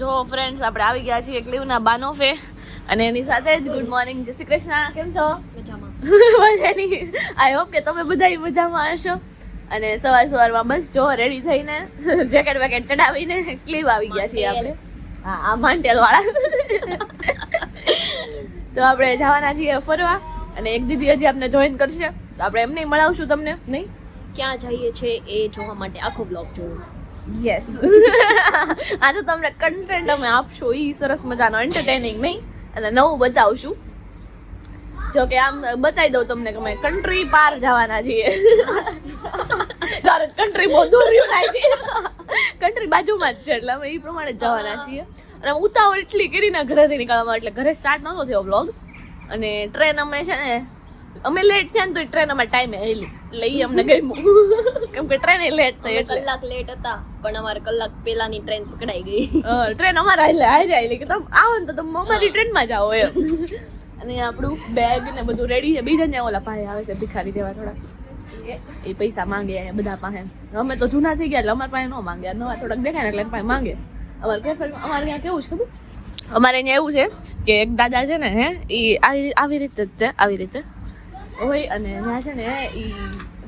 જો ફ્રેન્ડ્સ આપણે આવી ગયા છીએ ક્લીવના બાનોફે અને એની સાથે જ ગુડ મોર્નિંગ જય શ્રી કૃષ્ણ. કેમ છો? મજાની આઈ હોપ કે તમે બધા મજામાં હશો. અને સવાર સવારમાં બસ જો રેડી થઈને જેકેટ વેકેટ ચડાવીને ક્લીવ આવી ગયા છીએ આપણે. હા આ માંટેલ વાળા તો આપણે જવાના છીએ ફરવા અને એક દીદી હજી આપને જોઈન કરશે. તો આપણે એમને મળાવશું તમને નહીં? ક્યાં જઈએ છે એ જોવા માટે આખો બ્લોગ જોવો. યસ આજે તમને કન્ટેન્ટ અમે આપશો. એ સરસ મજાનો એન્ટરટેનિંગ નહીં. અને નવું બતાવશું. જો કે આમ બતાવી દઉં તમને કે અમે કન્ટ્રી પાર જવાના છીએ. ત્યારે કન્ટ્રી બહુ દૂર થાય છે. કન્ટ્રી બાજુમાં જ છે એટલે અમે એ પ્રમાણે જવાના છીએ. અને ઉતાવળ એટલી કરીને ઘરેથી નીકળવામાં એટલે ઘરે સ્ટાર્ટ નહોતો થયો બ્લોગ અને ટ્રેન અમે છે ને અમે લેટ થયા ને તો ટ્રેન અમારા ટાઈમે આવેલી લઈ અમને ગમ્યું. કેમ કે ટ્રેન લેટ થઈ એટલે. કલાક લેટ હતા પણ અમારે કલાક પહેલાની ટ્રેન પકડાઈ ગઈ. ટ્રેન અમારા એટલે હારી આવેલી કે તમે આવો ને તો તમે અમારી ટ્રેનમાં જાઓ એમ. અને આપણું બેગ ને બધું રેડી છે. બીજા ને ઓલા પાસે આવે છે ભિખારી જેવા થોડા. એ પૈસા માંગે બધા પાસે અમે તો જૂના થઈ ગયા એટલે અમારા પાસે ન માંગે. નવા થોડાક દેખાય ને એટલે પાસે માંગે. અમારે અમારે ત્યાં કેવું છે ખબર? અમારે અહીંયા એવું છે કે એક દાદા છે ને હે એ આવી આવી રીતે જ આવી રીતે. હોય અને ત્યાં છે ને એ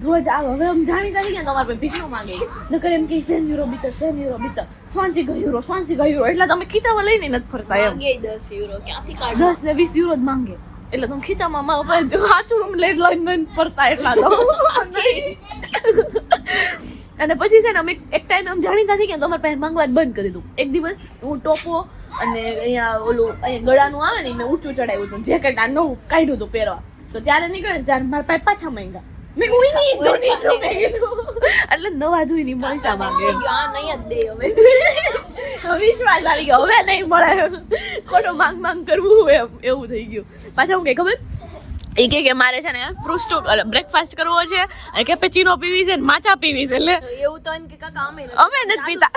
રોજ આવે. હવે આમ જાણીતા થઈ ગયા તમારે તો ભીખ ન માંગે. નકર એમ કે સેન યુરો બીતર સેમ યુરો બીતર સ્વાંસી ગયું યુરો સ્વાંસી ગયું યુરો. એટલે તમે ખીચામાં લઈને નથી ફરતા એમ. દસ યુરો ક્યાંથી કાઢ? દસ ને વીસ યુરો જ માંગે. એટલે તમે ખીચામાં મારા ઉપર લઈ લઈને લઈને ફરતા એટલા તો. અને પછી છે ને અમે એક ટાઈમ આમ જાણીતા થઈ ગયા તમારે પાસે માંગવા બંધ કરી દીધું. એક દિવસ હું ટોપો અને અહીંયા ઓલું અહીંયા ગળાનું આવે ને મેં ઊંચું ચડાવ્યું હતું. જેકેટ આ નવું કાઢ્યું હતું પહેરવા. તો ત્યારે નીકળે ત્યારે મારા પાસે પાછા માંગ્યા. મેં નહીં નહીં કીધું એટલે નવા પૈસા માંગે. આ નહીં જ દે હવે. હવે વિશ્વાસ આવી ગયો હવે નહીં મળે. ખોટો માંગ માંગ કરવું એમ એવું થઈ ગયું. પાછા હું કે ખબર? એ કે કે મારે છે ને ફ્રુસ્ટો બ્રેકફાસ્ટ કરવો છે અને કેપેચીનો પીવી છે ને માચા પીવી છે એટલે એવું તો એમ કે કાકા અમે. અમે નથી પીતા.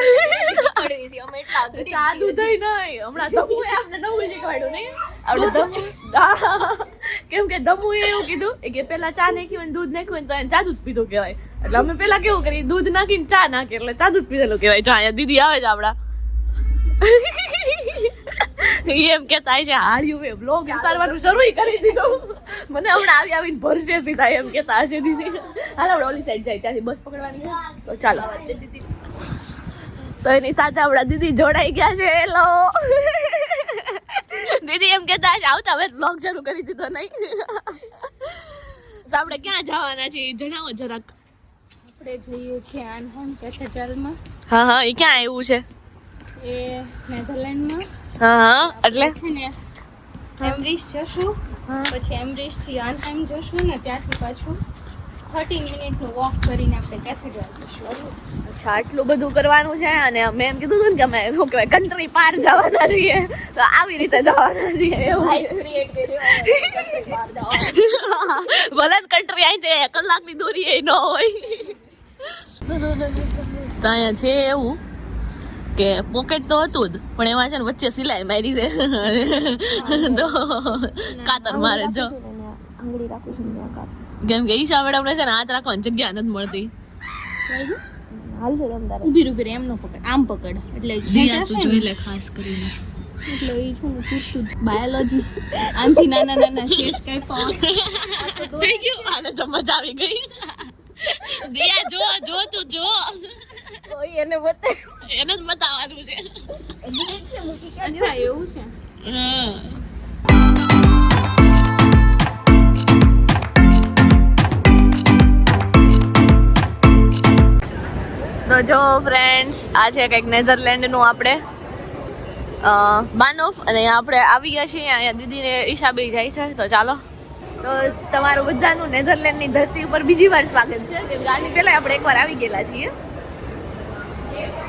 અમે એટલા ચા. દૂધ નહીં. હમણાં દમુએ આપણે નવું શીખવાડ્યું નહીં? આપણે દમુ કેમ કે દમુએ એવું કીધું કે પેલા ચા નાખ્યું ને દૂધ નાખ્યું ને તો એને ચા દૂધ પીધું કહેવાય. એટલે અમે પેલા કેવું કરીએ દૂધ નાખીને ચા નાખીએ એટલે ચા દૂધ પીધેલું કહેવાય. જો અહીંયા દીદી આવે છે આપડા ઈ એમ કેતા છે હાડ્યું મેં બ્લોગ ઉતારવાનું શરૂ કરી દીધું. મને હમણાં આવી આવીને ભરશે સીધા એમ કેતા હશે દીદી. હાલ આપણે ઓલી સાઈડ જાય ત્યાંથી બસ પકડવાની તો ચાલો. તો એની સાથે આપણા દીદી જોડાઈ ગયા છે. હેલો દીદી એમ કેતા હશે આવતા હવે બ્લોગ શરૂ કરી દીધો નહીં. તો આપણે ક્યાં જવાના છે જણાવો જરાક. આપણે જઈએ છીએ આનહોમ કેથેડ્રલમાં. હા હા એ ક્યાં આવ્યું છે? એ નેધરલેન્ડમાં. હા હા એટલે? છે ને એમરીશ જશું પછી એમરીશથી આનહાઇમ જશું ને ત્યાંથી પાછું થર્ટીન મિનિટનું વોક કરીને આપણે કેથેડ્રલ જશું અચ્છા આટલું બધું કરવાનું છે અને મેં એમ કીધું હતું ને કે અમે શું કહેવાય કન્ટ્રી પાર જવાના છીએ. તો આવી રીતે જવાના છીએ એવું. ભલે કન્ટ્રી આવી જાય કલાકની દોરી એ ન હોય. તો અહીંયા છે એવું. કે પોકેટ તો હતું જ પણ એમાં છે ને વચ્ચે સિલાઈ મારી છે. તો કાતર મારે જો. કેમ કે ઈશા મેડમને છે ને હાથ રાખવાની જગ્યા નથી મળતી. ઊભી છે રે એમ નો પકડ આમ પકડ. એટલે દિયા તું જોઈ લે ખાસ કરીને. એટલે એ છે ને બાયોલોજી આનથી નાના નાના શેષ કઈ ફોન થઈ ગયું? આને જો આવી ગઈ. દિયા જો જો તું જો. કોઈ એને બતાવ્યું. એને જ બતાવવાનું છે. અચ્છા એવું છે? હા. તો જો ફ્રેન્ડ્સ આ છે કંઈક નેધરલેન્ડનું આપણે અ, બાનોફ અને આપણે આવી ગયા છીએ અહીંયા દીદીને ઈશાબે જાય છે. તો ચાલો. તો તમારું બધાનું નેધરલેન્ડની ધરતી ઉપર બીજી વાર સ્વાગત છે. કેમ કે આની પહેલાં આપણે એકવાર આવી ગયેલા છીએ.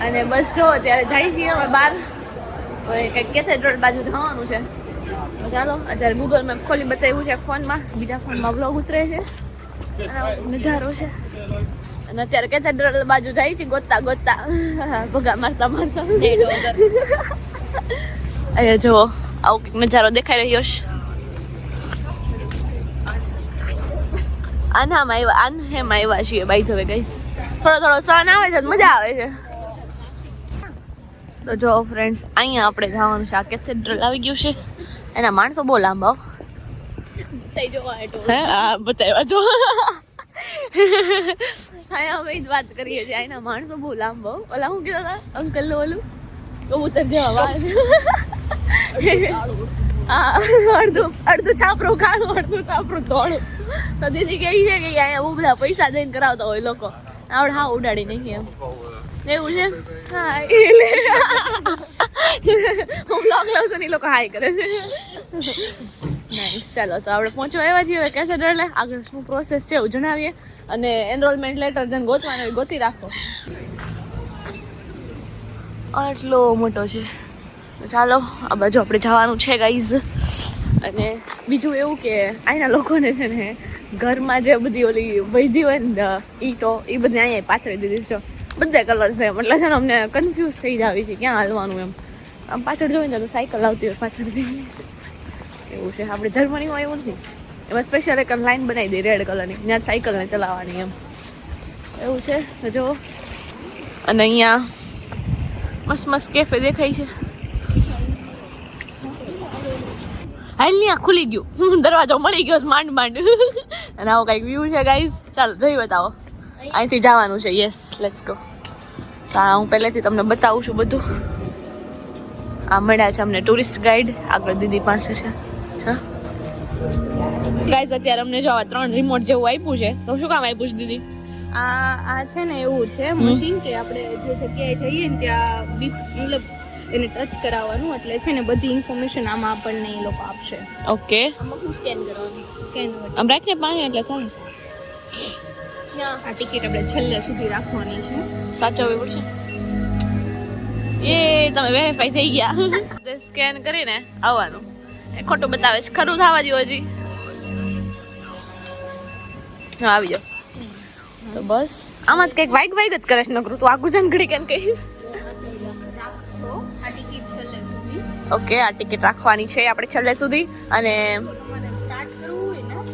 અને બસ જો અત્યારે જાય છીએ અમે બહાર. હવે કંઈક કેથેડ્રલ બાજુ જવાનું છે. ચાલો અત્યારે ગૂગલ મેપ ખોલી બતાવ્યું છે ફોનમાં. બીજા ફોનમાં વ્લોગ ઉતરે છે. નજારો છે. અને અત્યારે કેથેડ્રલ બાજુ જાય છે ગોતતા ગોતતા. ભગા મારતા મારતા. અહીંયા જુઓ આવો કંઈક નજારો દેખાઈ રહ્યો છે. આનામાં આવ્યા આનહેમ આવ્યા છીએ બાઈ હવે ગઈશ થોડો થોડો સન આવે છે મજા આવે છે. તો જો ફ્રેન્ડ્સ અહીંયા આપણે જવાનું છે. આ કેથેડ્રલ આવી ગયું છે. એના માણસો બહુ લાંબા હો. હે? બતાવ્યા જો. અહીંયા અમે જ વાત કરીએ છીએ. અહીંના માણસો બહુ લાંબા ઓલા શું કીધા હતા? અંકલ ઓલું? કબૂતર જેવા વાળ. હા અડધું અડધું છાપરું કાળું અડધું છાપરું ધોળું. તો દીદી કહે છે કે અહીંયા બહુ બધા પૈસા દઈને કરાવતા હોય લોકો. આવડે હા ઉડાડી નહીં એમ. એવું છે હા એટલે હું બ્લોગ લઉં છું ને એ લોકો હાય કરે છે નાઈસ ચાલો તો આપણે પહોંચવા આવ્યા છીએ હવે કેથેડ્રલે આગળ શું પ્રોસેસ છે એવું જણાવીએ અને એનરોલમેન્ટ લેટર જેને ગોતવાનું હોય ગોતી રાખો આટલો મોટો છે ચાલો આ બાજુ આપણે જવાનું છે ગાઈઝ અને બીજું એવું કે અહીંના લોકોને છે ને ઘરમાં જે બધી ઓલી વૈધી હોય ને ઈંટો એ બધી અહીંયા પાથરી દીધી છે. બધા કલર છે. એટલે છે ને અમને કન્ફ્યુઝ થઈ જાવી છે, ક્યાં હાલવાનું એમ. આમ પાછળ જોઈએ ને તો સાયકલ આવતી હોય પાછળથી એવું છે, આપણે જર્મનીમાં એવું નથી. એમાં સ્પેશિયલ એક લાઈન બનાવી દે રેડ કલરની ત્યાં સાયકલને ચલાવવાની એમ. એવું છે જો અને અહીંયા મસ્ત મસ્ત કેફે દેખાય છે. હાલ આ ખુલી ગયું. દરવાજો મળી ગયો માંડ માંડ. અને આવો કંઈક વ્યૂ છે ગાઈઝ ચાલો જઈ બતાવો. અહીંથી જવાનું છે. યસ લેટ્સ ગો તો હું પહેલેથી તમને બતાવું છું બધું. આ મળ્યા છે અમને ટુરિસ્ટ ગાઈડ આગળ દીદી પાસે છે. ગાઈઝ અત્યારે અમને જો આ ત્રણ રિમોટ જેવું આપ્યું છે. તો શું કામ આપ્યું છે દીદી? આ આ છે ને એવું છે મશીન કે આપણે જે જગ્યાએ જઈએ ને ત્યાં બીપ મતલબ એને ટચ કરાવવાનું. એટલે છે ને બધી ઇન્ફોર્મેશન આમાં આપણને એ લોકો આપશે. ઓકે આમાં શું સ્કેન કરવાનું? સ્કેન આમ રાખને પાસે એટલે થાય. ક્યાં આ ટિકિટ આપણે છેલ્લે સુધી રાખવાની છે. સાચવવી પડશે. એ તમે વેરીફાઈ થઈ ગયા. સ્કેન કરીને આવવાનું. એ ખોટું બતાવે છે. ખરું થવા દો હજી. હા આવી જાઓ. તો બસ. આમાં જ કંઈક વાઈટ વાઈટ જ કરે છે નકરું. તું આગું જન ઘડી કેમ કહી રાખશો આ ટિકિટ છેલ્લે સુધી ઓકે આ ટિકિટ રાખવાની છે આપણે છેલ્લે સુધી. અને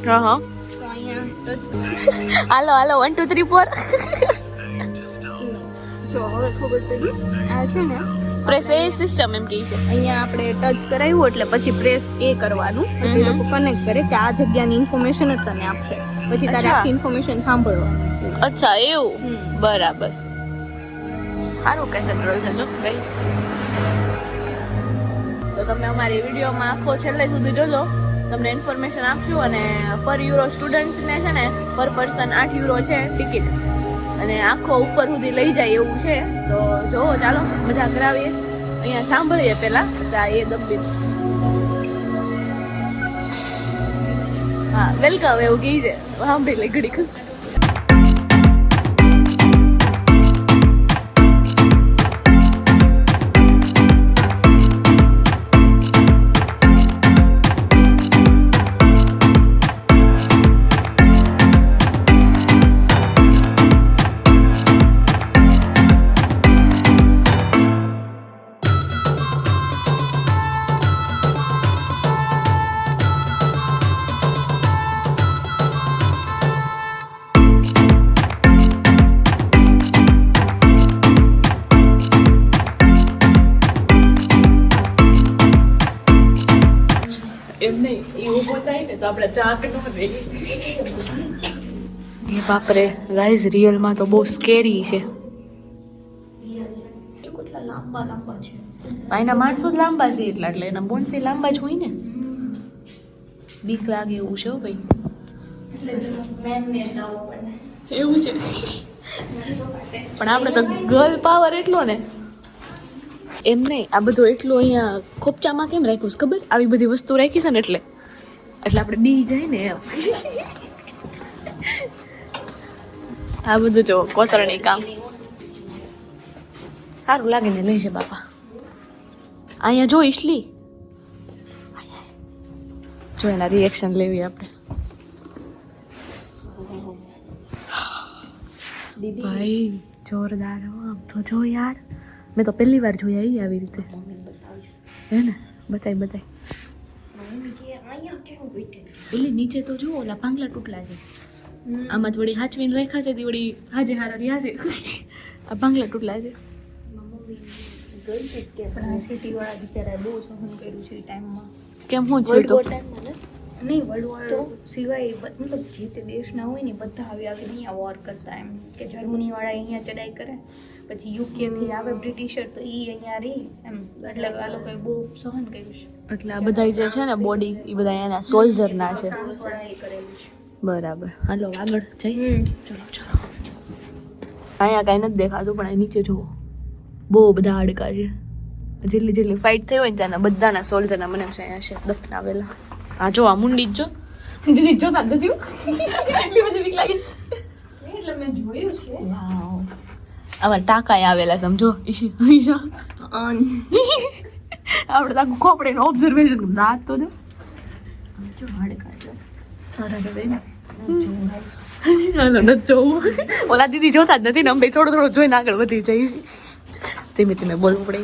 હા હા. Hello hello one two three four જો હવે ખબર પડી. આ છે ને પ્રેસ એ સિસ્ટમ એમ કહે છે. અહીંયા આપણે ટચ કરાવ્યું એટલે પછી પ્રેસ એ કરવાનું. એ લોકો કનેક્ટ કરે કે આ જગ્યાની ઇન્ફોર્મેશન જ તને આપશે. પછી તારે આખી ઇન્ફોર્મેશન સાંભળવાની અચ્છા એવું? બરાબર. સારું કેથેડ્રલ છે જો ગાઈસ તો તમે અમારી વિડીયોમાં આખો છેલ્લે સુધી જોજો. તમને ઇન્ફોર્મેશન આપશું અને પર યુરો સ્ટુડન્ટને છે ને પર પર્સન આઠ યુરો છે ટિકિટ અને આખો ઉપર સુધી લઈ જાય એવું છે. તો જોવો, ચાલો, મજા કરાવીએ. અહીંયા સાંભળીએ પહેલાં એ દબી હા વેલકમ એવું કહી છે સાંભળી લે ઘડીક. એ બાપરે ગાઈઝ રિયલમાં તો બહુ સ્કેરી છે. લાંબા લાંબા છે. એના માણસો જ લાંબા છે એટલા એટલે એના બોન્સે લાંબા જ હોય ને. બીક લાગે એવું છે ભાઈ. એવું છે. પણ આપણે તો ગર્લ પાવર એટલો ને. એમ નહીં આ બધું એટલું અહીંયા ખોપચામાં કેમ રાખ્યું છે ખબર? આવી બધી વસ્તુ રાખી છે ને એટલે. એટલે આપણે બી જાય ને એમ. આ બધું જો કોતરણી કામ. સારું લાગે ને લઈ છે બાપા. અહીંયા જો ઈશલી. જો એના રિએક્શન લેવી આપણે. ભાઈ જોરદાર હો આમ તો જો યાર. મેં તો પહેલી વાર જોયા આવી રીતે. હે ને? બતાય બતાય. ઓલી નીચે તો જુઓ ઓલા ભાંગલા તૂટલા છે. આમાં થોડી હાચવીને રેખા છે વળી હાજે હારા રહ્યા છે આ ભાંગલા તૂટલા છે. પણ આ સિટી બહુ સહન કર્યું છે એ ટાઈમમાં. કેમ હું નહીં વર્લ્ડ વોર સિવાય મતલબ જે તે દેશના હોય ને બધા આવ્યા કે અહીંયા વોર કરતા એમ કે જર્મની વાળા અહીંયા ચડાઈ કરે. પછી યુકે થી આવે બ્રિટિશર તો ઈ અહીંયા રહી એમ એટલે આ લોકોએ બહુ સહન કર્યું છે. એટલે આ બધા જે છે ને બોડી એ બધા એના સોલ્જર ના છે. બરાબર. હાલો આગળ જઈ ચલો ચલો. અહીંયા કાંઈ નથી દેખાતું પણ અહીં નીચે જુઓ. બહુ બધા હાડકા છે. જેટલી જેટલી ફાઇટ થઈ હોય ને ત્યાંના બધાના સોલ્જરના મને એમ છે અહીંયા છે દફનાવેલા. હા જો આ મુંડી જ જો. દીદી જો ના દીદી એટલી બધી બીક લાગી. એટલે મેં જોયું છે. વાવ આમાં ટાંકાએ આવેલા સમજો ઈશી આપણે તો ખોપડે ખોપડીનું ઓબ્ઝર્વેશન રાત તો જો. ઓલા દીદી જોતા જ નથી ને અમે થોડો થોડું જોઈને આગળ વધી જઈએ તેમ ધીમે ધીમે બોલવું પડે.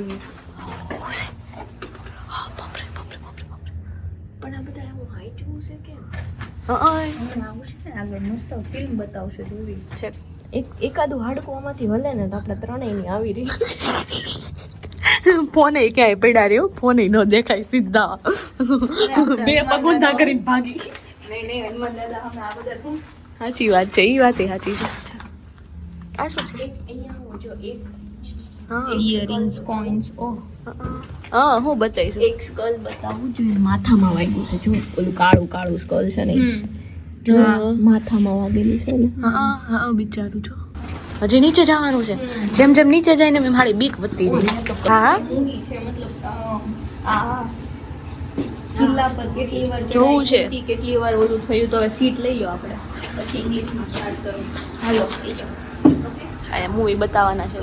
આગળ મસ્ત ફિલ્મ બતાવશે જોવી છે. એક એકાદું હાડકું આમાંથી હલે ને તો આપણે ત્રણેયની આવી રહી. ફોને ક્યાંય પડ્યા રહ્યો ફોને ન દેખાય સીધા. બે પગુંધા કરીને ભાગી. નહીં નહીં હનુમાન દાદા અમે આ બધા સાચી વાત છે એ વાત સાચી છે. આ શું છે અહીંયા જો એક હા. ઇયરિંગ્સ કોઇન્સ ઓહ હા હું બતાવીશ. એક સ્કલ બતાવું જોઈએ માથામાં વાગ્યું છે. જો ઓલું કાળું કાળું સ્કલ છે ને જો માથામાં વાગેલું છે ને. હા હા બિચારું છો હજી નીચે જવાનું છે. જેમ જેમ નીચે જાય ને મારી બીક વધતી રહી હા હા. મતલબ આ કિલ્લા પર કેટલી વાર જોવું છે. કેટલી વાર ઓલું થયું તો હવે સીટ લઈ લો આપણે. પછી ઇંગ્લિશમાં સ્ટાર્ટ કરો. હાલો ઓકે મૂવી બતાવવાના છે.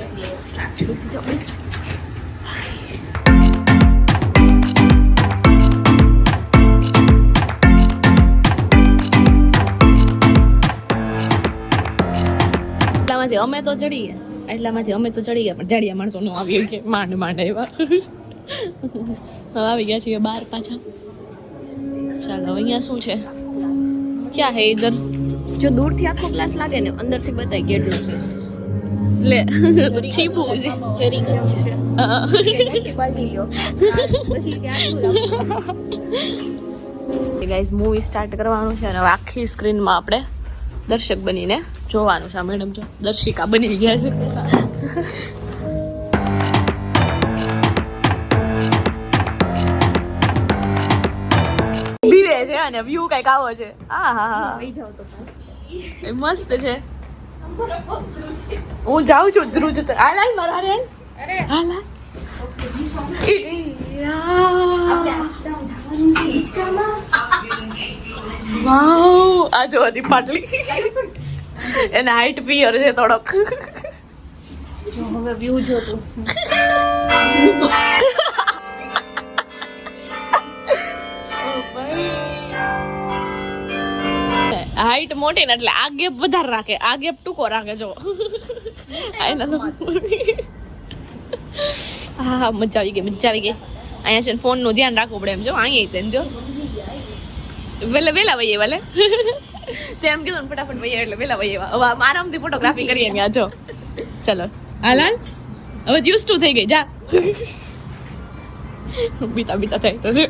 એટલામાંથી અમે તો ચડી ગયા એટલામાંથી અમે તો ચડી ગયા પણ જાડિયા માણસો નો આવી કે માંડ માંડ એવા. હવે આવી ગયા છીએ બાર પાછા. ચાલો હવે અહીંયા શું છે? ક્યાં હે ઇધર જો દૂરથી આખો ગ્લાસ લાગે ને અંદરથી બતાય કેટલું છે. લે છીપું છે. ચરી ગયું છે. પછી ગાઈઝ મૂવી સ્ટાર્ટ કરવાનું છે અને આખી સ્ક્રીનમાં આપણે દર્શક બનીને જોવાનું છે. મેડમ જો દર્શિકા બની ગયા છે. બીવે છે અને વ્યૂ કંઈક આવો છે. હા હા તો મસ્ત છે. હું જાઉં છું ધ્રુજ હાલ હાલ મારા હાલ. હાલ હાલ. વાવ આ જો હજી પાટલી એને હાઈટ પિયર છે થોડોક જો હવે વ્યૂ જો તું હાઈટ મોટી ને એટલે આ ગેપ વધારે રાખે આ ગેપ ટૂંકો રાખે જો આ એના તો- હા હા મજા આવી ગઈ મજા આવી ગઈ. અહીંયા છે ફોનનું ધ્યાન રાખવું પડે એમ જો અહીંયા તેને જો. વેલા વેલા વહીએ વાલે. તેમ કીધું ને ફટાફટ વહીએ એટલે વેલા વહીએ આરામથી ફોટોગ્રાફી કરીએ ત્યાં જો. ચલો. હાલ હાલ હવે યુઝ ટુ થઈ ગઈ, જા. બીતા બીતા થાય તો છે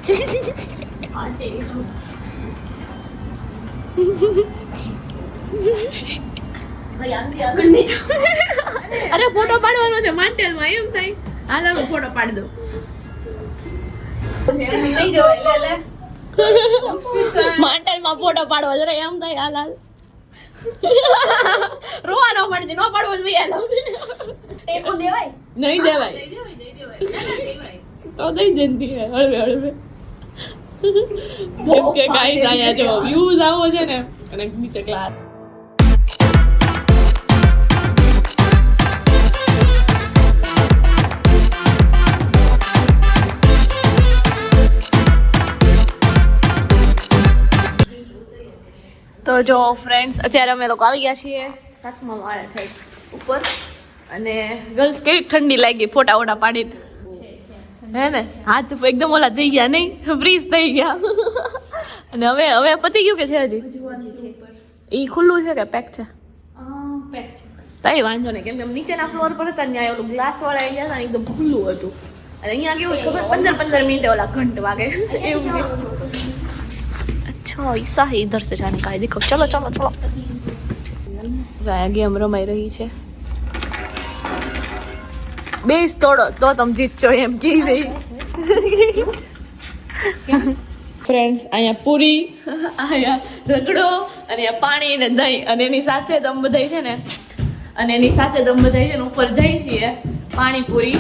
અરે ફોટો પાડવાનો છે માંટેલમાં એમ થાય. હાલ ફોટો પાડી દો લઈ જાઓ એટલે લે. માંટેલમાં ફોટો પાડવો જરા એમ થાય હાલ હાલ. રોવાનો મળશે નો પાડવો જોઈએ હાલ. ટેકો દેવાય? નહીં દેવાય. તો દઈ દેતી હળવે હળવે. જેમ કે ગાઈસ આયા જો વ્યૂઝ આવો છે ને અને નીચે ક્લાસ જો ફ્રેન્ડ્સ અત્યારે અમે લોકો આવી ગયા છીએ સાતમા માળે થઈ ઉપર. અને ગર્લ્સ કેવી ઠંડી લાગી ફોટા વોટા પાડીને. હે ને? હાથ એકદમ ઓલા થઈ ગયા નહીં ફ્રીઝ થઈ ગયા. અને હવે હવે પતી ગયું કે છે હજી? એ ખુલ્લું છે કે પેક છે? પેક છે. કઈ વાંધો નહીં કેમ કે નીચેના ફ્લોર પર હતા ત્યાં ઓલું ગ્લાસ વાળા આવી ગયા એકદમ ખુલ્લું હતું. અને અહીંયા કેવું છે ખબર? પંદર પંદર મિનિટે ઓલા ઘંટ વાગે. એવું છે. अच्छा ऐसा है इधर से जाने का है देखो चलो चलो चलो જો અહીંયા ગેમ રમાઈ રહી છે બેસ તોડો તો તમે જીતશો એમ કી છે ફ્રેન્ડ્સ અહીંયા પૂરી અહીંયા રગડો અને અહીંયા પાણી ને દહીં અને એની સાથે દમ બધાય છે ને અને એની સાથે દમ બધાય છે ને ઉપર જાય છીએ પાણીપુરી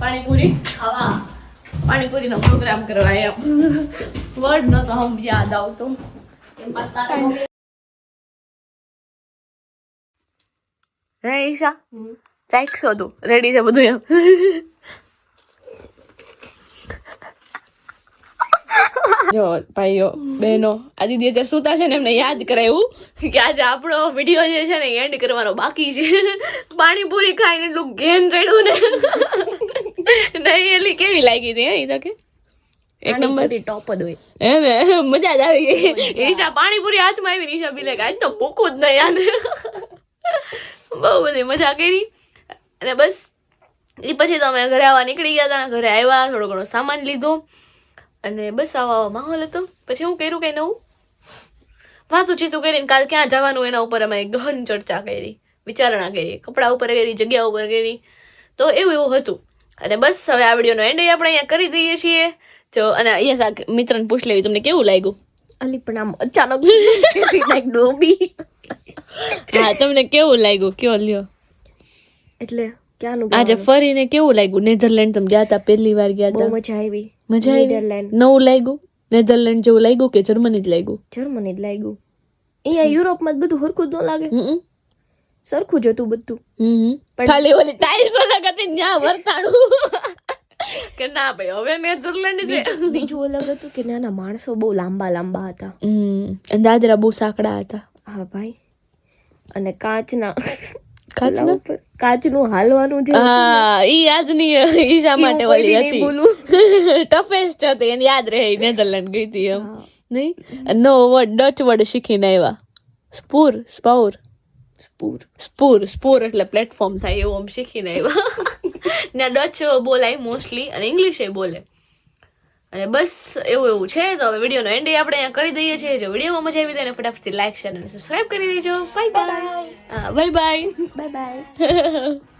પાણીપુરી ખાવા પાણીપુરીનો પ્રોગ્રામ કરવા એમ વર્ડ નતો હમ યાદ આવતો. હે ઈશા ચાખશો તું રેડી છે બધું એમ? જો ભાઈઓ બહેનો આ દીદી અત્યારે સુતા છે ને એમને યાદ કરાયું કે આજે આપણો વીડિયો જે છે ને એન્ડ કરવાનો બાકી છે. પાણીપુરી ખાઈને એટલું ઘેન ચડ્યું ને. નહીં એલી કેવી લાગી હતી અહીં તો કે? એક નંબર. ટોપ જ હોય. હે ને મજા જ આવી ગઈ. ઈશા પાણીપુરી હાથમાં આવી ઈશા બી લાગે આજ તો મૂકવું જ નહીં આને. બહુ બધી મજા કરી. અને બસ એ પછી તો અમે ઘરે આવવા નીકળી ગયા હતા ઘરે આવ્યા થોડો ઘણો સામાન લીધો. અને બસ આવો આવો માહોલ હતો. પછી હું કર્યું કંઈ નવું? વાતું ચીતું કરીને કાલ ક્યાં જવાનું એના ઉપર અમે ગહન ચર્ચા કરી વિચારણા કરી કપડા ઉપર કરી જગ્યા ઉપર કરી. તો એવું એવું હતું. અને બસ હવે આ વિડીયોનો એન્ડ આપણે અહીંયા કરી દઈએ છીએ. જો અને અહીંયા સાક મિત્રને પૂછ લેવી તમને કેવું લાગ્યું? અલી પણ આમ અચાનક લાઈક ડોબી. હા તમને કેવું લાગ્યું? કયો લ્યો. એટલે ક્યાંનું આજે ફરીને કેવું લાગ્યું? નેધરલેન્ડ તમે ગયા હતા પહેલી વાર ગયા હતા મજા આવી. મજા આવી? નેધરલેન્ડ નવું લાગ્યું? નેધરલેન્ડ જેવું લાગ્યું કે જર્મની જ લાગ્યું? જર્મની જ લાગ્યું. અહીંયા યુરોપમાં જ બધું હરખું જ ન લાગે. સરખું જ હતું બધું. હમ. ખાલી ઓલી ટાઇલ્સ અલગ હતી ત્યાં વર્તાણું. કે ના ભાઈ હવે નેધરલેન્ડ છે બીજું અલગ હતું કે નાના માણસો બહુ લાંબા લાંબા હતા. હમ દાદરા બહુ સાંકડા હતા. હા ભાઈ. અને કાચના કાચના? કાચનું હાલવાનું જે હા ઈ આજની ઈશા માટે ઓલી હતી? ટફેસ્ટ હતી એને યાદ રહે નેધરલેન્ડ ગઈ હતી એમ. નહીં? નો વર્ડ ડચ વર્ડ શીખીને આવ્યા. સ્પૂર સ્પાઉર સ્પૂર સ્પૂર સ્પૂર એટલે પ્લેટફોર્મ થાય એવું આમ શીખીને આવ્યા. ત્યાં ડચ બોલાય મોસ્ટલી અને ઇંગ્લિશ એ બોલે. અને બસ એવું એવું છે. તો હવે વિડીયોનો એન્ડ આપણે અહીંયા કરી દઈએ છીએ. જો વિડીયોમાં મજા આવી તો એને ફટાફટથી લાઈક શેર અને સબસ્ક્રાઈબ કરી દેજો. Bye bye bye bye bye bye